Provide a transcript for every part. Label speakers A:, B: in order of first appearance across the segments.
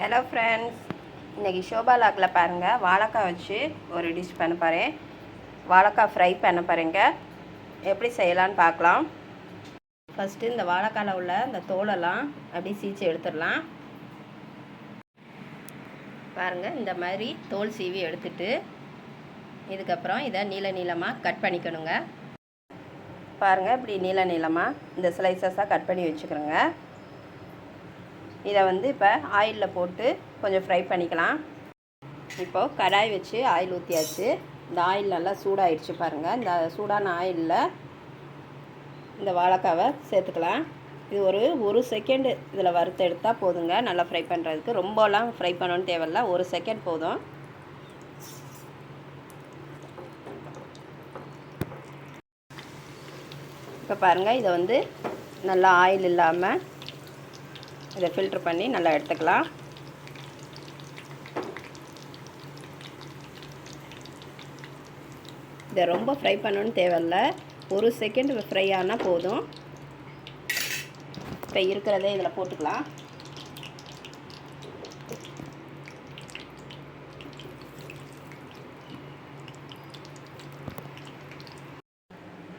A: Hello friends இன்றைக்கி ஷோபா லாக்கில் பாருங்கள் வாழைக்காய் வச்சு ஒரு டிஷ் பண்ண போகிறேன் வாழைக்காய் ஃப்ரை பண்ண போகிறேங்க எப்படி செய்யலான்னு பார்க்கலாம். ஃபஸ்ட்டு இந்த வாழைக்காயில் உள்ள இந்த தோலெல்லாம் அப்படியே சீச்சு எடுத்துடலாம். பாருங்கள் இந்த மாதிரி தோல் சீவி எடுத்துட்டு இதுக்கப்புறம் இதை நீள நீளமாக கட் பண்ணிக்கணுங்க. பாருங்கள் இப்படி நீள நீளமாக இந்த ஸ்லைசஸாக கட் பண்ணி வச்சுக்கிறோங்க. இதை வந்து இப்போ ஆயிலில் போட்டு கொஞ்சம் ஃப்ரை பண்ணிக்கலாம். இப்போது கடாய் வச்சு ஆயில் ஊற்றியாச்சு இந்த ஆயில் நல்லா சூடாயிடுச்சு பாருங்கள் இந்த சூடான ஆயிலில் இந்த வாழைக்காவை சேர்த்துக்கலாம். இது ஒரு ஒரு செகண்டு இதில் வறுத்து எடுத்தால் போதுங்க. நல்லா ஃப்ரை பண்ணுறதுக்கு ரொம்பலாம் ஃப்ரை பண்ணணும்னு தேவையில்ல. ஒரு செகண்ட் போதும். இப்போ பாருங்கள் இதை வந்து நல்லா ஆயில் இல்லாமல் இதை ஃபில்ட்ரு பண்ணி நல்லா எடுத்துக்கலாம். இதை ரொம்ப ஃப்ரை பண்ணணும்னு தேவையில்ல. ஒரு செகண்ட் ஃப்ரை ஆனால் போதும். இப்போ இருக்கிறதே இதில் போட்டுக்கலாம்.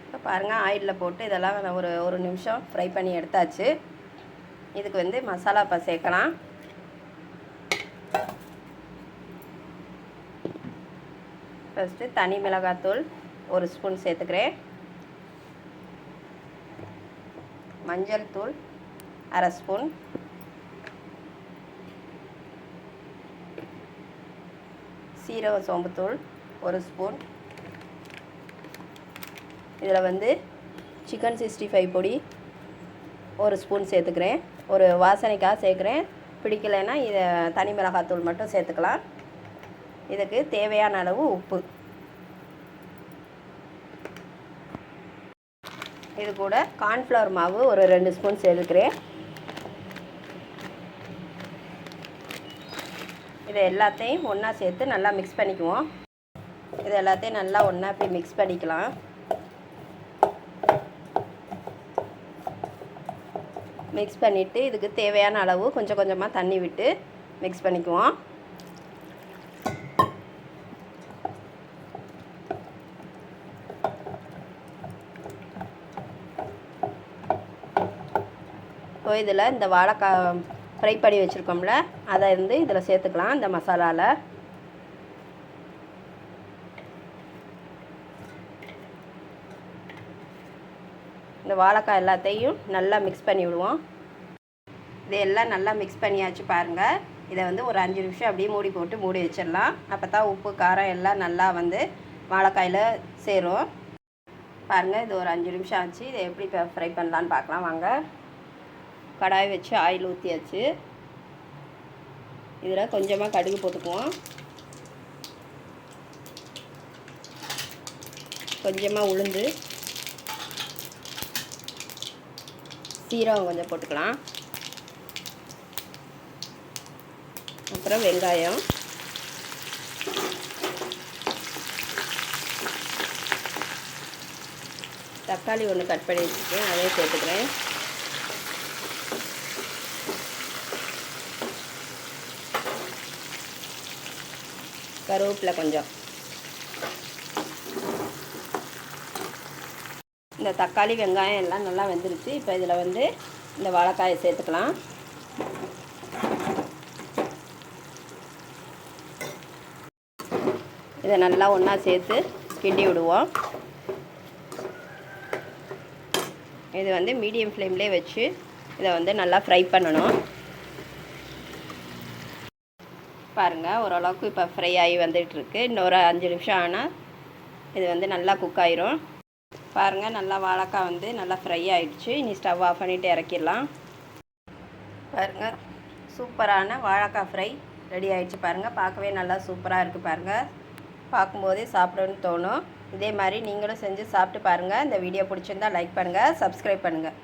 A: இப்போ பாருங்கள் ஆயிலில் போட்டு இதெல்லாம் ஒரு ஒரு நிமிஷம் ஃப்ரை பண்ணி எடுத்தாச்சு. இதுக்கு வந்து மசாலா இப்போ சேர்க்கலாம். ஃபஸ்ட்டு தனி மிளகாத்தூள் ஒரு ஸ்பூன் சேர்த்துக்கிறேன். மஞ்சள் தூள் அரை ஸ்பூன். சீரக சோம்புத்தூள் ஒரு ஸ்பூன். இதில் வந்து சிக்கன் சிக்ஸ்டி ஃபைவ் பொடி ஒரு ஸ்பூன் சேர்த்துக்கிறேன். ஒரு வாசனைக்காக சேர்க்குறேன். பிடிக்கலைன்னா இதை தனி மிளகாத்தூள் மட்டும் சேர்த்துக்கலாம். இதுக்கு தேவையான அளவு உப்பு. இது கூட கார்ன்ஃப்ளவர் மாவு ஒரு ரெண்டு ஸ்பூன் சேர்த்துக்கிறேன். இதை எல்லாத்தையும் ஒன்றா சேர்த்து நல்லா மிக்ஸ் பண்ணிக்குவோம். இது எல்லாத்தையும் நல்லா ஒன்றா போய் மிக்ஸ் பண்ணிக்கலாம். மிக்ஸ் பண்ணிவிட்டு இதுக்கு தேவையான அளவு கொஞ்சம் கொஞ்சமாக தண்ணி விட்டு மிக்ஸ் பண்ணிக்குவோம். ஸோ இதில் இந்த வாழைக்காய் ஃப்ரை பண்ணி வச்சுருக்கோம்ல அதை வந்து இதில் சேர்த்துக்கலாம் இந்த மசாலாவில் இந்த வாழைக்காய் எல்லாத்தையும் நல்லா மிக்ஸ் பண்ணி விடுவோம். இதையெல்லாம் எல்லாம் நல்லா மிக்ஸ் பண்ணியாச்சு பாருங்கள் இதை வந்து ஒரு அஞ்சு நிமிஷம் அப்படியே மூடி போட்டு மூடி வச்சிடலாம். அப்போ தான் உப்பு காரம் எல்லாம் நல்லா வந்து வாழைக்காயில் சேரும். பாருங்கள் இது ஒரு அஞ்சு நிமிஷம் ஆச்சு. இதை எப்படி இப்போ ஃப்ரை பண்ணலான்னு பார்க்கலாம். வாங்க. கடாய் வச்சு ஆயில் ஊற்றியாச்சு இதில் கொஞ்சமாக கடுகு போட்டுக்குவோம். கொஞ்சமாக உளுந்து. சீரகம் கொஞ்சம் போட்டுக்கலாம். அப்புறம் வெங்காயம். தக்காளி ஒன்று கட் பண்ணி வச்சுருக்கேன் அதையும் சேர்த்துக்கிறேன். கருவேப்பிலை கொஞ்சம். இந்த தக்காளி வெங்காயம் எல்லாம் நல்லா வெந்துருச்சு. இப்போ இதில் வந்து இந்த வாழைக்காயை சேர்த்துக்கலாம். இதை நல்லா ஒன்றா சேர்த்து கிண்டி விடுவோம். இது வந்து மீடியம் ஃப்ளேம்லேயே வச்சு இதை வந்து நல்லா ஃப்ரை பண்ணணும். பாருங்கள் ஓரளவுக்கு இப்போ ஃப்ரை ஆகி வந்துட்டுருக்கு இன்னொரு அஞ்சு நிமிஷம் ஆனால் இது வந்து நல்லா குக் ஆயிரும். பாருங்கள் நல்லா வாழைக்காய் வந்து நல்லா ஃப்ரை ஆகிடுச்சு இனி ஸ்டவ் ஆஃப் பண்ணிவிட்டு இறக்கிடலாம். பாருங்கள் சூப்பரான வாழைக்காய் ஃப்ரை ரெடி ஆகிடுச்சு பாருங்கள் பார்க்கவே நல்லா சூப்பராக இருக்குது பாருங்கள் பார்க்கும்போதே சாப்பிடணும்னு தோணும். இதே மாதிரி நீங்களும் செஞ்சு சாப்பிட்டு பாருங்கள் இந்த வீடியோ பிடிச்சிருந்தா லைக் பண்ணுங்கள் சப்ஸ்கிரைப் பண்ணுங்கள்